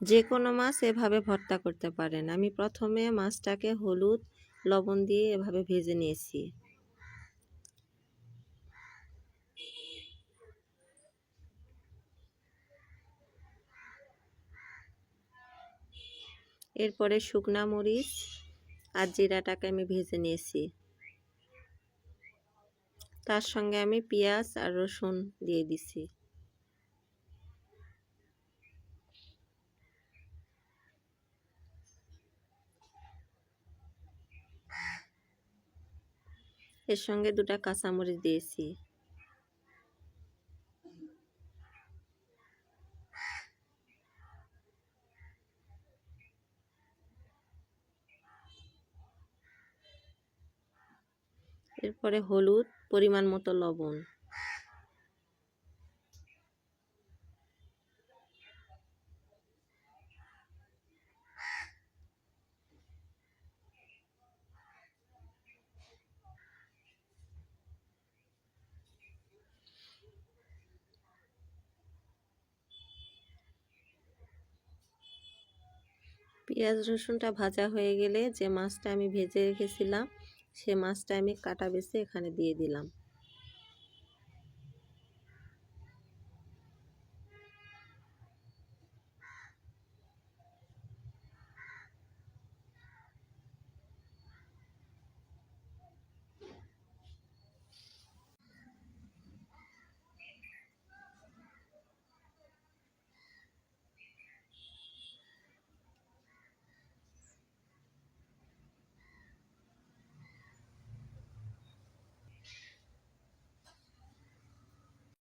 যে কোনো মাছ এভাবে ভর্তা করতে পারেন। আমি প্রথমে মাছটাকে হলুদ, লবণ দিয়ে এভাবে ভেজে নিয়েছি। এরপরে শুকনা মরিচ আর জিরাটাকে আমি ভেজে নিয়েছি। তার সঙ্গে আমি পেঁয়াজ আর রসুন দিয়ে দিছি। এর সঙ্গে দুটা কাঁচামরিচ দিয়েছি। এরপরে হলুদ পরিমাণ মতো লবণ। পেঁয়াজ রসুনটা ভাজা হয়ে গেলে যে মাছটা আমি ভেজে রেখেছিলাম, সে মাছটা আমি কাটা বেছে এখানে দিয়ে দিলাম।